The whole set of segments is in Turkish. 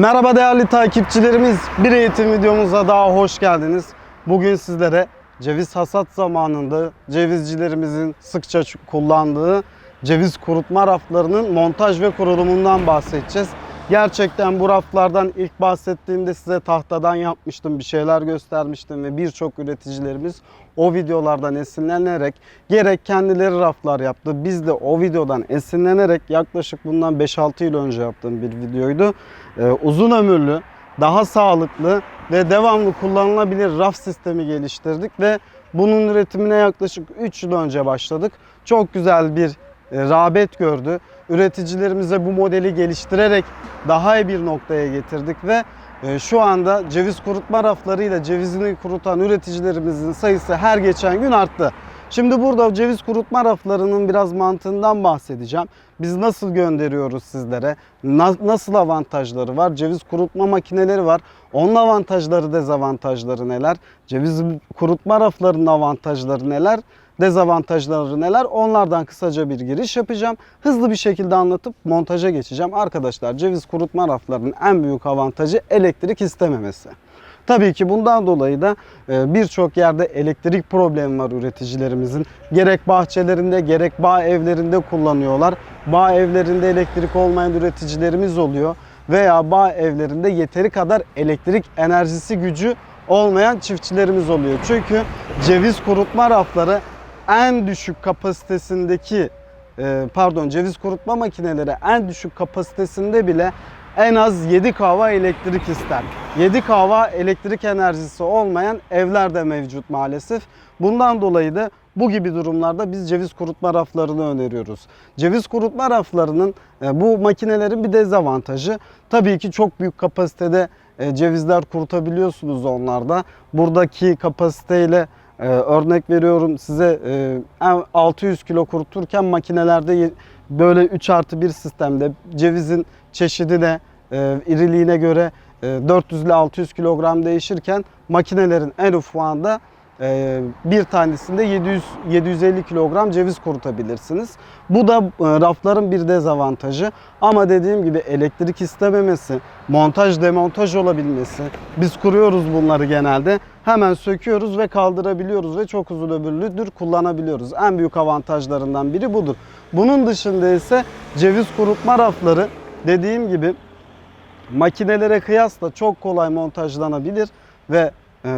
Merhaba değerli takipçilerimiz. Bir eğitim videomuza daha hoş geldiniz. Bugün sizlere ceviz hasat zamanında cevizcilerimizin sıkça kullandığı ceviz kurutma raflarının montaj ve kurulumundan bahsedeceğiz. Gerçekten bu raflardan ilk bahsettiğimde size tahtadan yapmıştım, bir şeyler göstermiştim ve birçok üreticilerimiz o videolardan esinlenerek gerek kendileri raflar yaptı. Biz de o videodan esinlenerek yaklaşık bundan 5-6 yıl önce yaptığım bir videoydu. Ee, uzun ömürlü, daha sağlıklı ve devamlı kullanılabilir raf sistemi geliştirdik ve bunun üretimine yaklaşık 3 yıl önce başladık. Çok güzel bir e, rağbet gördü. Üreticilerimize bu modeli geliştirerek daha iyi bir noktaya getirdik ve e, şu anda ceviz kurutma raflarıyla cevizini kurutan üreticilerimizin sayısı her geçen gün arttı. Şimdi burada ceviz kurutma raflarının biraz mantığından bahsedeceğim. Biz nasıl gönderiyoruz sizlere? Na- nasıl avantajları var? Ceviz kurutma makineleri var. Onun avantajları, dezavantajları neler? Ceviz kurutma raflarının avantajları neler? Dezavantajları neler? Onlardan kısaca bir giriş yapacağım. Hızlı bir şekilde anlatıp montaja geçeceğim. Arkadaşlar ceviz kurutma raflarının en büyük avantajı elektrik istememesi. Tabii ki bundan dolayı da e, birçok yerde elektrik problemi var üreticilerimizin. Gerek bahçelerinde gerek bağ evlerinde kullanıyorlar. Bağ evlerinde elektrik olmayan üreticilerimiz oluyor. Veya bağ evlerinde yeteri kadar elektrik enerjisi gücü olmayan çiftçilerimiz oluyor. Çünkü ceviz kurutma rafları en düşük kapasitesindeki e, pardon ceviz kurutma makineleri en düşük kapasitesinde bile en az 7 kava elektrik ister. 7 kava elektrik enerjisi olmayan evler de mevcut maalesef. Bundan dolayı da bu gibi durumlarda biz ceviz kurutma raflarını öneriyoruz. Ceviz kurutma raflarının e, bu makinelerin bir dezavantajı tabii ki çok büyük kapasitede e, cevizler kurutabiliyorsunuz onlarda. Buradaki kapasiteyle ee, örnek veriyorum size e, 600 kilo kuruturken makinelerde böyle 3 artı 1 sistemde cevizin çeşidine, e, iriliğine göre e, 400 ile 600 kilogram değişirken makinelerin en ufağında bir tanesinde 700 750 kilogram ceviz kurutabilirsiniz. Bu da e, rafların bir dezavantajı. Ama dediğim gibi elektrik istememesi, montaj demontaj olabilmesi. Biz kuruyoruz bunları genelde. Hemen söküyoruz ve kaldırabiliyoruz ve çok uzun ömürlüdür kullanabiliyoruz. En büyük avantajlarından biri budur. Bunun dışında ise ceviz kurutma rafları dediğim gibi makinelere kıyasla çok kolay montajlanabilir ve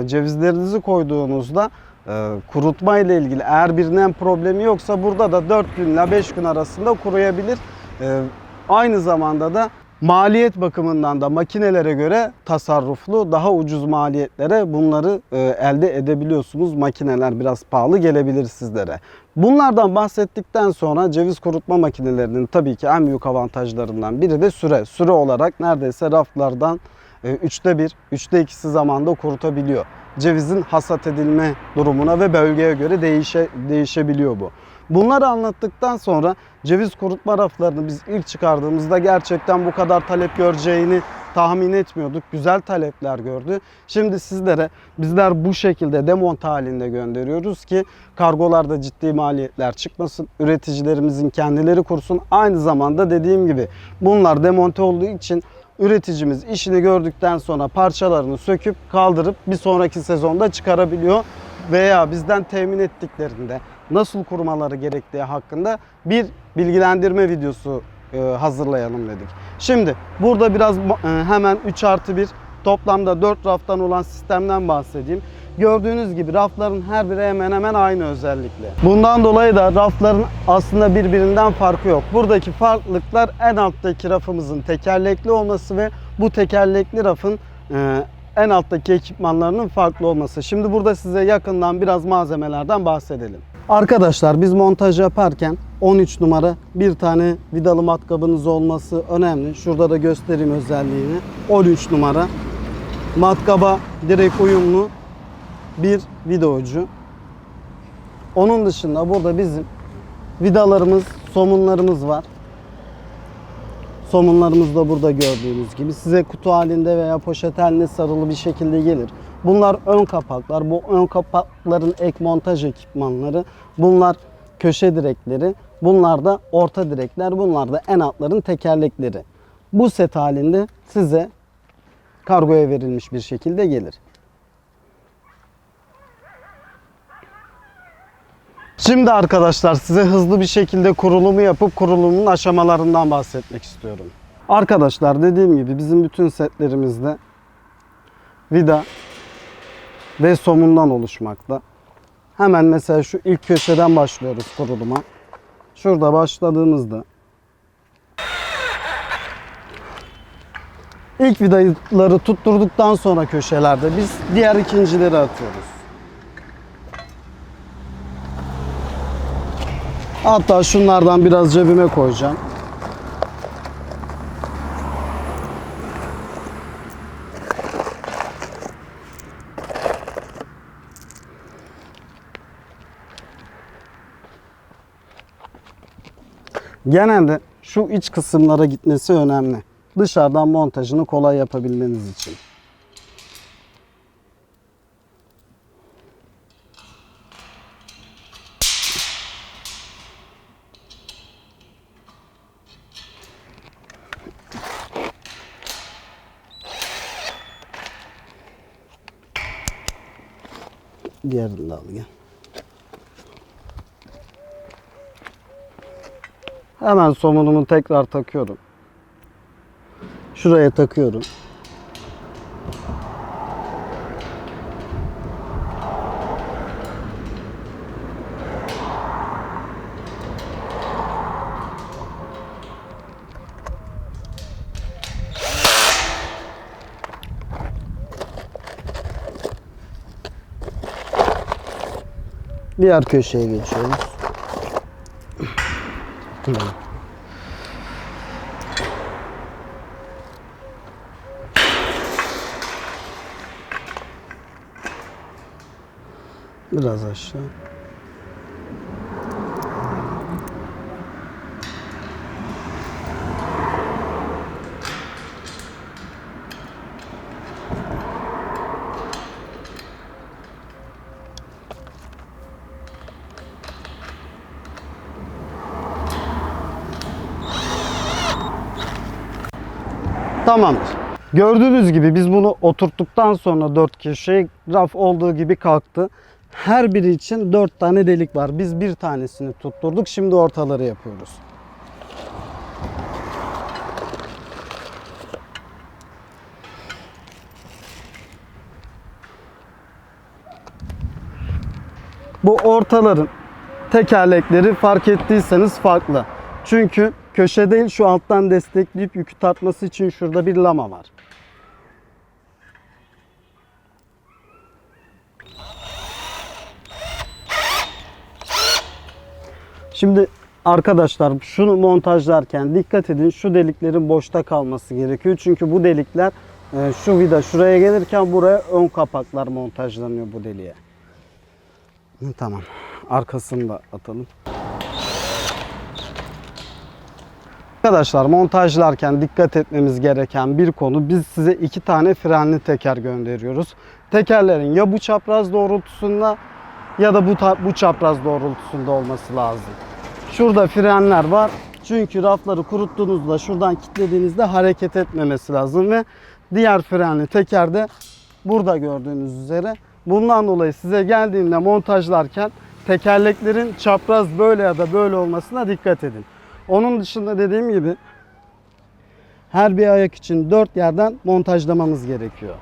cevizlerinizi koyduğunuzda e, kurutma ile ilgili eğer birinin problemi yoksa burada da 4 gün ile 5 gün arasında kuruyabilir. E, aynı zamanda da maliyet bakımından da makinelere göre tasarruflu, daha ucuz maliyetlere bunları e, elde edebiliyorsunuz. Makineler biraz pahalı gelebilir sizlere. Bunlardan bahsettikten sonra ceviz kurutma makinelerinin tabii ki en büyük avantajlarından biri de süre. Süre olarak neredeyse raflardan e, üçte bir, üçte ikisi zamanda kurutabiliyor. Cevizin hasat edilme durumuna ve bölgeye göre değişe, değişebiliyor bu. Bunları anlattıktan sonra ceviz kurutma raflarını biz ilk çıkardığımızda gerçekten bu kadar talep göreceğini tahmin etmiyorduk. Güzel talepler gördü. Şimdi sizlere bizler bu şekilde demont halinde gönderiyoruz ki kargolarda ciddi maliyetler çıkmasın. Üreticilerimizin kendileri kursun. Aynı zamanda dediğim gibi bunlar demonte olduğu için üreticimiz işini gördükten sonra parçalarını söküp kaldırıp bir sonraki sezonda çıkarabiliyor veya bizden temin ettiklerinde nasıl kurmaları gerektiği hakkında bir bilgilendirme videosu e, hazırlayalım dedik. Şimdi burada biraz e, hemen 3 artı 1 toplamda 4 raftan olan sistemden bahsedeyim. Gördüğünüz gibi rafların her biri hemen hemen aynı özellikle. Bundan dolayı da rafların aslında birbirinden farkı yok. Buradaki farklılıklar en alttaki rafımızın tekerlekli olması ve bu tekerlekli rafın e, en alttaki ekipmanlarının farklı olması. Şimdi burada size yakından biraz malzemelerden bahsedelim. Arkadaşlar biz montaj yaparken 13 numara bir tane vidalı matkabınız olması önemli. Şurada da göstereyim özelliğini. 13 numara matkaba direkt uyumlu bir vida ucu. Onun dışında burada bizim vidalarımız, somunlarımız var. Somunlarımız da burada gördüğünüz gibi. Size kutu halinde veya poşet halinde sarılı bir şekilde gelir. Bunlar ön kapaklar. Bu ön kapakların ek montaj ekipmanları. Bunlar köşe direkleri. Bunlar da orta direkler. Bunlar da en altların tekerlekleri. Bu set halinde size kargoya verilmiş bir şekilde gelir. Şimdi arkadaşlar size hızlı bir şekilde kurulumu yapıp kurulumun aşamalarından bahsetmek istiyorum. Arkadaşlar dediğim gibi bizim bütün setlerimizde vida ve somundan oluşmakta. Hemen mesela şu ilk köşeden başlıyoruz kuruluma. Şurada başladığımızda ilk vidaları tutturduktan sonra köşelerde biz diğer ikincileri atıyoruz. Hatta şunlardan biraz cebime koyacağım. Genelde şu iç kısımlara gitmesi önemli. Dışarıdan montajını kolay yapabilmeniz için. Diğerini de. Hemen somunumu tekrar takıyorum. Şuraya takıyorum. Diğer köşeye geçiyoruz. Biraz aşağı. Tamamdır. Gördüğünüz gibi biz bunu oturttuktan sonra dört köşeye raf olduğu gibi kalktı. Her biri için dört tane delik var. Biz bir tanesini tutturduk. Şimdi ortaları yapıyoruz. Bu ortaların tekerlekleri fark ettiyseniz farklı. Çünkü köşe değil şu alttan destekleyip yükü tartması için şurada bir lama var. Şimdi arkadaşlar şunu montajlarken dikkat edin şu deliklerin boşta kalması gerekiyor. Çünkü bu delikler e, şu vida şuraya gelirken buraya ön kapaklar montajlanıyor bu deliğe. Tamam. Arkasını da atalım. Arkadaşlar montajlarken dikkat etmemiz gereken bir konu biz size iki tane frenli teker gönderiyoruz. Tekerlerin ya bu çapraz doğrultusunda ya da bu bu çapraz doğrultusunda olması lazım. Şurada frenler var. Çünkü rafları kuruttuğunuzda şuradan kilitlediğinizde hareket etmemesi lazım ve diğer frenli teker de burada gördüğünüz üzere. Bundan dolayı size geldiğinde montajlarken tekerleklerin çapraz böyle ya da böyle olmasına dikkat edin. Onun dışında dediğim gibi her bir ayak için dört yerden montajlamamız gerekiyor.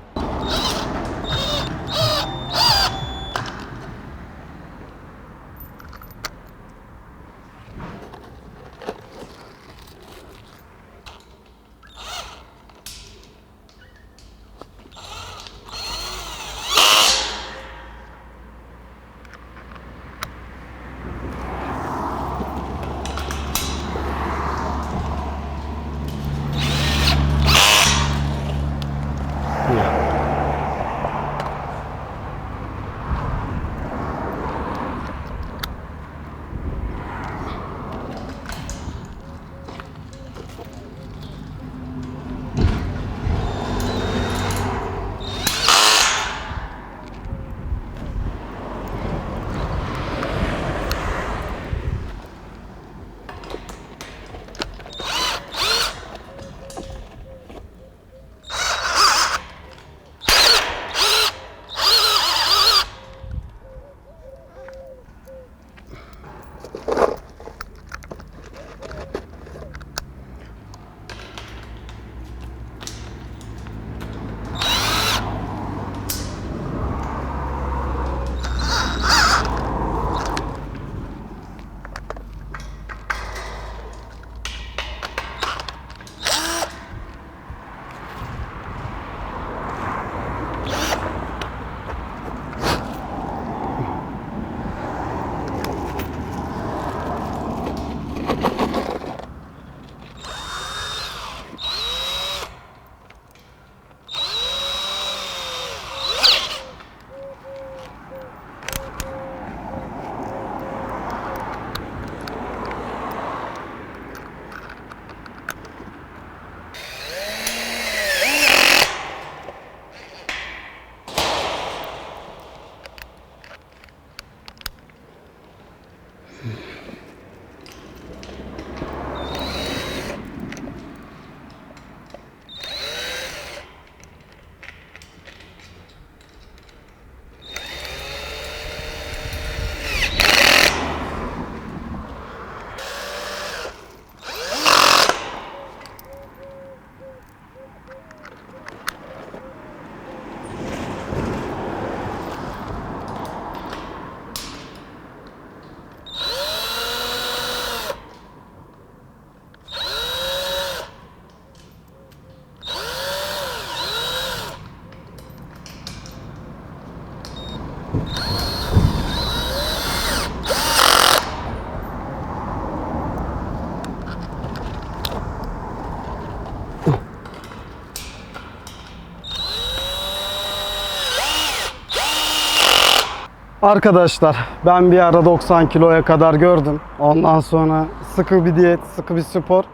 Arkadaşlar ben bir ara 90 kiloya kadar gördüm. Ondan sonra sıkı bir diyet, sıkı bir spor.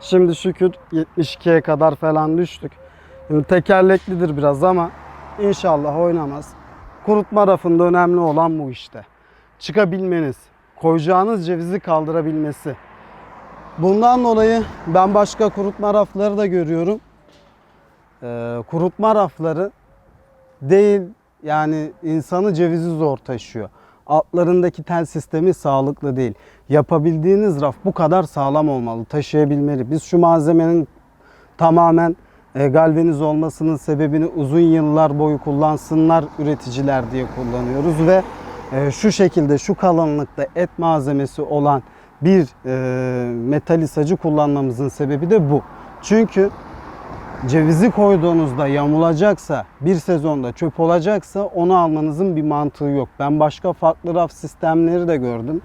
Şimdi şükür 72'ye kadar falan düştük. Şimdi tekerleklidir biraz ama inşallah oynamaz. Kurutma rafında önemli olan bu işte. Çıkabilmeniz, koyacağınız cevizi kaldırabilmesi. Bundan dolayı ben başka kurutma rafları da görüyorum. Ee, kurutma rafları değil yani insanı cevizi zor taşıyor. Altlarındaki tel sistemi sağlıklı değil. Yapabildiğiniz raf bu kadar sağlam olmalı, taşıyabilmeli. Biz şu malzemenin tamamen e, galvaniz olmasının sebebini uzun yıllar boyu kullansınlar üreticiler diye kullanıyoruz ve e, şu şekilde şu kalınlıkta et malzemesi olan bir e, metalisacı kullanmamızın sebebi de bu. Çünkü cevizi koyduğunuzda yamulacaksa, bir sezonda çöp olacaksa onu almanızın bir mantığı yok. Ben başka farklı raf sistemleri de gördüm.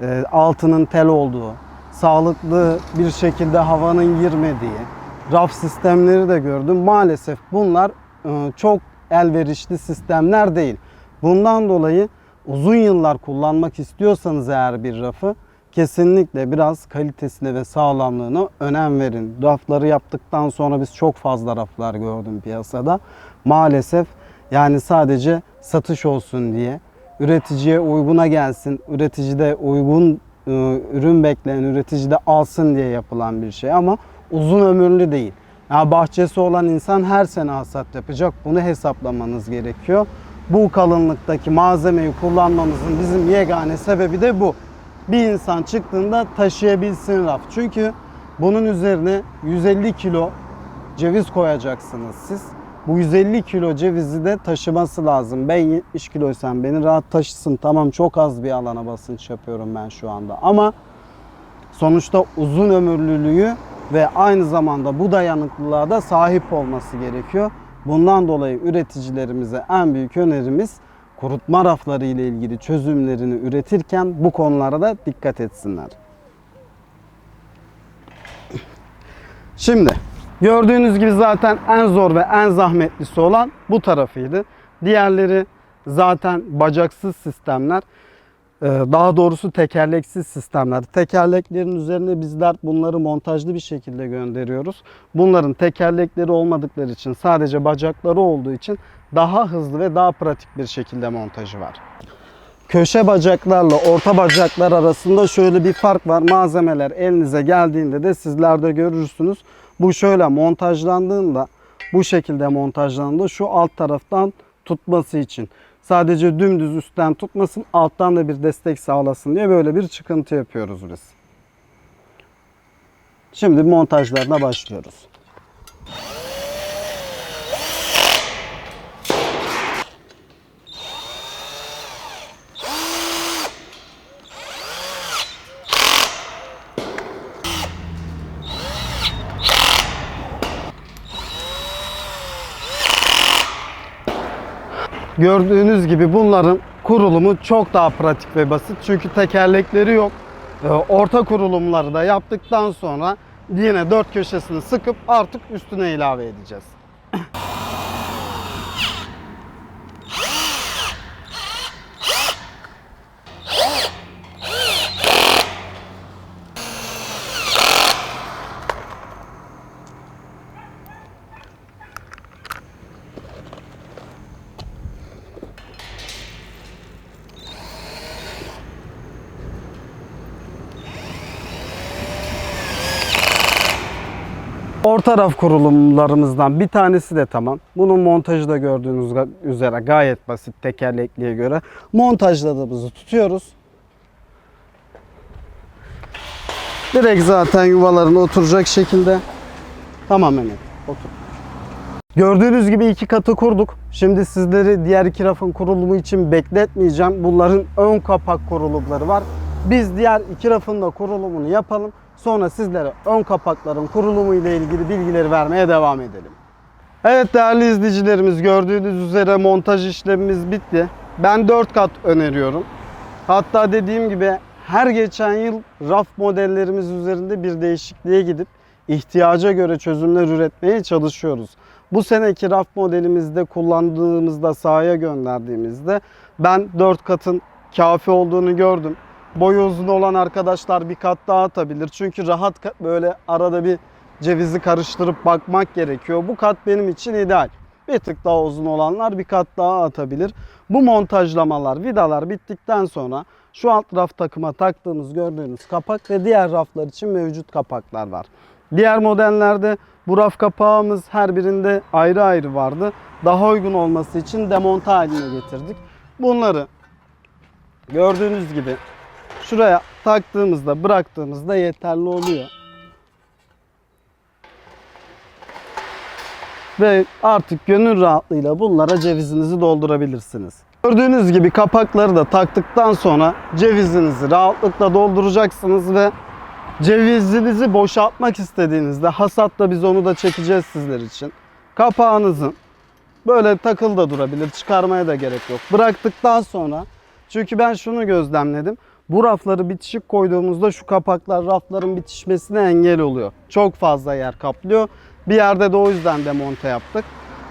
E, altının tel olduğu, sağlıklı bir şekilde havanın girmediği raf sistemleri de gördüm. Maalesef bunlar e, çok elverişli sistemler değil. Bundan dolayı uzun yıllar kullanmak istiyorsanız eğer bir rafı kesinlikle biraz kalitesine ve sağlamlığına önem verin. Rafları yaptıktan sonra biz çok fazla raflar gördüm piyasada. Maalesef yani sadece satış olsun diye üreticiye uyguna gelsin, üreticide uygun e, ürün bekleyen üretici de alsın diye yapılan bir şey ama uzun ömürlü değil. Yani bahçesi olan insan her sene hasat yapacak. Bunu hesaplamanız gerekiyor. Bu kalınlıktaki malzemeyi kullanmamızın bizim yegane sebebi de bu. Bir insan çıktığında taşıyabilsin raf. Çünkü bunun üzerine 150 kilo ceviz koyacaksınız siz. Bu 150 kilo cevizi de taşıması lazım. Ben 70 kiloysam beni rahat taşısın. Tamam çok az bir alana basınç yapıyorum ben şu anda. Ama sonuçta uzun ömürlülüğü ve aynı zamanda bu dayanıklılığa da sahip olması gerekiyor. Bundan dolayı üreticilerimize en büyük önerimiz kurutma rafları ile ilgili çözümlerini üretirken bu konulara da dikkat etsinler. Şimdi gördüğünüz gibi zaten en zor ve en zahmetlisi olan bu tarafıydı. Diğerleri zaten bacaksız sistemler. Ee, Daha doğrusu tekerleksiz sistemler. Tekerleklerin üzerine bizler bunları montajlı bir şekilde gönderiyoruz. Bunların tekerlekleri olmadıkları için sadece bacakları olduğu için daha hızlı ve daha pratik bir şekilde montajı var. Köşe bacaklarla orta bacaklar arasında şöyle bir fark var. Malzemeler elinize geldiğinde de sizler de görürsünüz. Bu şöyle montajlandığında bu şekilde montajlandığında şu alt taraftan tutması için. Sadece dümdüz üstten tutmasın, alttan da bir destek sağlasın diye böyle bir çıkıntı yapıyoruz biz. Şimdi montajlarına başlıyoruz. Gördüğünüz gibi bunların kurulumu çok daha pratik ve basit. Çünkü tekerlekleri yok. Ee, Orta kurulumları da yaptıktan sonra yine dört köşesini sıkıp artık üstüne ilave edeceğiz. Orta raf kurulumlarımızdan bir tanesi de tamam. Bunun montajı da gördüğünüz üzere gayet basit tekerlekliye göre. Montajladığımızı tutuyoruz. Direkt zaten yuvalarına oturacak şekilde. Tamam Mehmet otur. Gördüğünüz gibi iki katı kurduk. Şimdi sizleri diğer iki rafın kurulumu için bekletmeyeceğim. Bunların ön kapak kurulumları var. Biz diğer iki rafın da kurulumunu yapalım. Sonra sizlere ön kapakların kurulumu ile ilgili bilgileri vermeye devam edelim. Evet değerli izleyicilerimiz gördüğünüz üzere montaj işlemimiz bitti. Ben 4 kat öneriyorum. Hatta dediğim gibi her geçen yıl raf modellerimiz üzerinde bir değişikliğe gidip ihtiyaca göre çözümler üretmeye çalışıyoruz. Bu seneki raf modelimizde kullandığımızda sahaya gönderdiğimizde Ben 4 katın kafi olduğunu gördüm. Boyu uzun olan arkadaşlar bir kat daha atabilir. Çünkü rahat böyle arada bir cevizi karıştırıp bakmak gerekiyor. Bu kat benim için ideal. Bir tık daha uzun olanlar bir kat daha atabilir. Bu montajlamalar, vidalar bittikten sonra şu alt raf takıma taktığımız gördüğünüz kapak ve diğer raflar için mevcut kapaklar var. Diğer modellerde bu raf kapağımız her birinde ayrı ayrı vardı. Daha uygun olması için demonte haline getirdik. Bunları gördüğünüz gibi şuraya taktığımızda bıraktığımızda yeterli oluyor. Ve artık gönül rahatlığıyla bunlara cevizinizi doldurabilirsiniz. Gördüğünüz gibi kapakları da taktıktan sonra cevizinizi rahatlıkla dolduracaksınız ve cevizinizi boşaltmak istediğinizde hasatta biz onu da çekeceğiz sizler için. Kapağınızın böyle takıl da durabilir. Çıkarmaya da gerek yok. Bıraktıktan sonra çünkü ben şunu gözlemledim. Bu rafları bitişik koyduğumuzda şu kapaklar rafların bitişmesine engel oluyor. Çok fazla yer kaplıyor. Bir yerde de o yüzden demonte yaptık.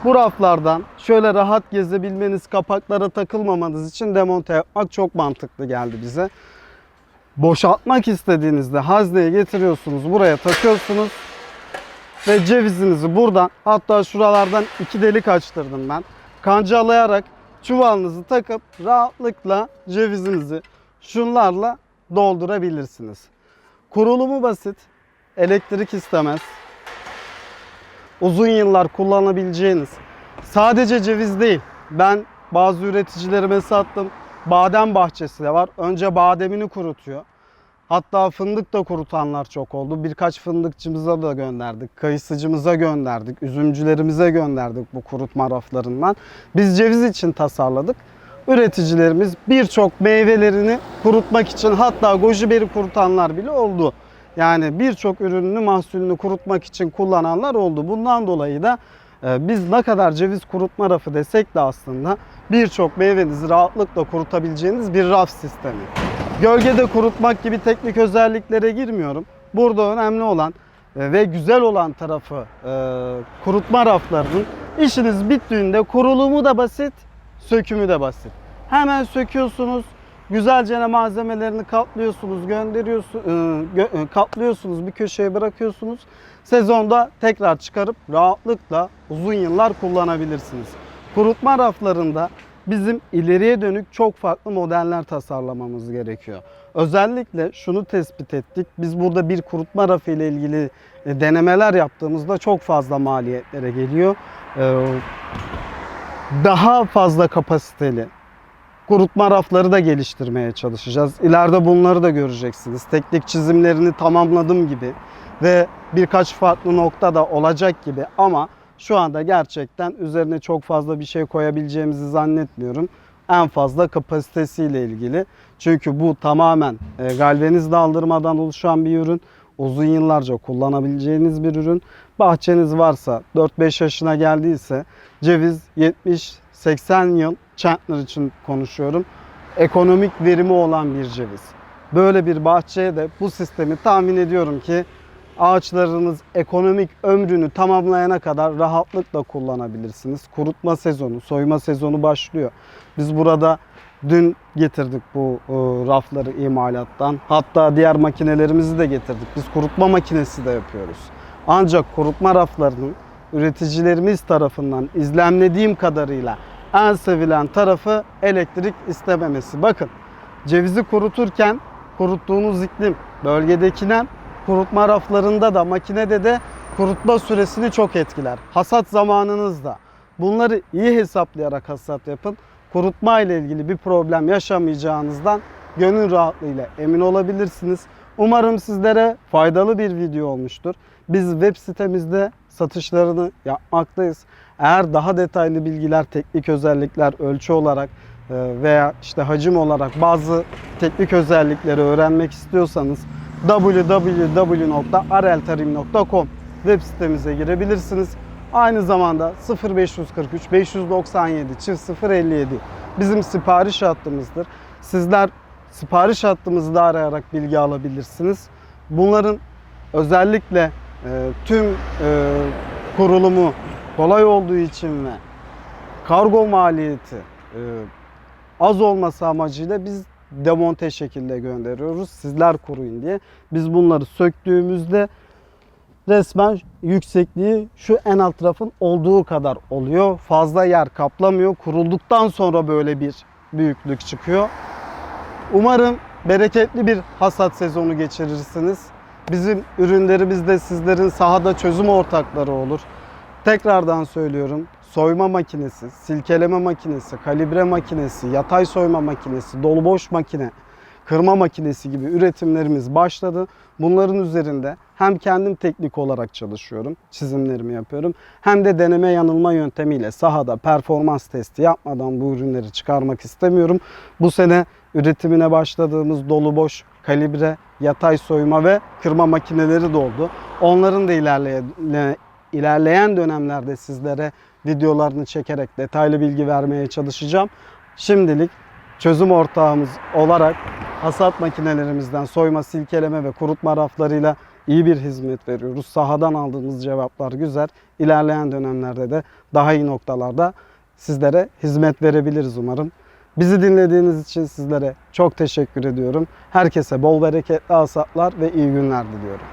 Bu raflardan şöyle rahat gezebilmeniz, kapaklara takılmamanız için demonte yapmak çok mantıklı geldi bize. Boşaltmak istediğinizde hazneye getiriyorsunuz, buraya takıyorsunuz ve cevizinizi buradan hatta şuralardan iki delik açtırdım ben. Kancalayarak çuvalınızı takıp rahatlıkla cevizinizi şunlarla doldurabilirsiniz. Kurulumu basit, elektrik istemez. Uzun yıllar kullanabileceğiniz. Sadece ceviz değil. Ben bazı üreticilerime sattım. Badem bahçesi de var. Önce bademini kurutuyor. Hatta fındık da kurutanlar çok oldu. Birkaç fındıkçımıza da gönderdik. Kayısıcımıza gönderdik. Üzümcülerimize gönderdik bu kurutma raflarından. Biz ceviz için tasarladık. Üreticilerimiz birçok meyvelerini kurutmak için hatta goji beri kurutanlar bile oldu. Yani birçok ürününü mahsulünü kurutmak için kullananlar oldu. Bundan dolayı da e, biz ne kadar ceviz kurutma rafı desek de aslında birçok meyvenizi rahatlıkla kurutabileceğiniz bir raf sistemi. Gölgede kurutmak gibi teknik özelliklere girmiyorum. Burada önemli olan e, ve güzel olan tarafı e, kurutma raflarının işiniz bittiğinde kurulumu da basit, sökümü de basit. Hemen söküyorsunuz, güzelce malzemelerini katlıyorsunuz, gönderiyorsunuz, katlıyorsunuz, bir köşeye bırakıyorsunuz. Sezonda tekrar çıkarıp rahatlıkla uzun yıllar kullanabilirsiniz. Kurutma raflarında bizim ileriye dönük çok farklı modeller tasarlamamız gerekiyor. Özellikle şunu tespit ettik. Biz burada bir kurutma rafı ile ilgili e, denemeler yaptığımızda çok fazla maliyetlere geliyor. Daha fazla kapasiteli kurutma rafları da geliştirmeye çalışacağız. İleride bunları da göreceksiniz. Teknik çizimlerini tamamladım gibi ve birkaç farklı nokta da olacak gibi ama şu anda gerçekten üzerine çok fazla bir şey koyabileceğimizi zannetmiyorum. En fazla kapasitesiyle ilgili. Çünkü bu tamamen e, galvaniz daldırmadan oluşan bir ürün. Uzun yıllarca kullanabileceğiniz bir ürün. Bahçeniz varsa 4-5 yaşına geldiyse ceviz 70-80 yıl Chandler için konuşuyorum. Ekonomik verimi olan bir ceviz. Böyle bir bahçeye de bu sistemi tahmin ediyorum ki ağaçlarınız ekonomik ömrünü tamamlayana kadar rahatlıkla kullanabilirsiniz. Kurutma sezonu, soyma sezonu başlıyor. Biz burada dün getirdik bu e, rafları imalattan. Hatta diğer makinelerimizi de getirdik. Biz kurutma makinesi de yapıyoruz. Ancak kurutma raflarının üreticilerimiz tarafından izlemlediğim kadarıyla en sevilen tarafı elektrik istememesi. Bakın cevizi kuruturken kuruttuğunuz iklim bölgedeki nem kurutma raflarında da makinede de kurutma süresini çok etkiler. Hasat zamanınızda bunları iyi hesaplayarak hasat yapın. Kurutma ile ilgili bir problem yaşamayacağınızdan gönül rahatlığıyla emin olabilirsiniz. Umarım sizlere faydalı bir video olmuştur. Biz web sitemizde satışlarını yapmaktayız. Eğer daha detaylı bilgiler, teknik özellikler, ölçü olarak e, veya işte hacim olarak bazı teknik özellikleri öğrenmek istiyorsanız www.areltarim.com web sitemize girebilirsiniz. Aynı zamanda 0543 597 057 bizim sipariş hattımızdır. Sizler sipariş hattımızı da arayarak bilgi alabilirsiniz. Bunların özellikle e, tüm e, kurulumu kolay olduğu için ve kargo maliyeti e, az olması amacıyla biz demonte şekilde gönderiyoruz. Sizler kuruyun diye. Biz bunları söktüğümüzde resmen yüksekliği şu en alt tarafın olduğu kadar oluyor. Fazla yer kaplamıyor. Kurulduktan sonra böyle bir büyüklük çıkıyor. Umarım bereketli bir hasat sezonu geçirirsiniz. Bizim ürünlerimiz de sizlerin sahada çözüm ortakları olur. Tekrardan söylüyorum. Soyma makinesi, silkeleme makinesi, kalibre makinesi, yatay soyma makinesi, dolu boş makine, kırma makinesi gibi üretimlerimiz başladı. Bunların üzerinde hem kendim teknik olarak çalışıyorum, çizimlerimi yapıyorum. Hem de deneme yanılma yöntemiyle sahada performans testi yapmadan bu ürünleri çıkarmak istemiyorum. Bu sene üretimine başladığımız dolu boş, kalibre, yatay soyma ve kırma makineleri de oldu. Onların da ilerleyen, ilerleyen dönemlerde sizlere videolarını çekerek detaylı bilgi vermeye çalışacağım. Şimdilik çözüm ortağımız olarak hasat makinelerimizden soyma, silkeleme ve kurutma raflarıyla iyi bir hizmet veriyoruz. Sahadan aldığımız cevaplar güzel. İlerleyen dönemlerde de daha iyi noktalarda sizlere hizmet verebiliriz umarım. Bizi dinlediğiniz için sizlere çok teşekkür ediyorum. Herkese bol bereketli hasatlar ve iyi günler diliyorum.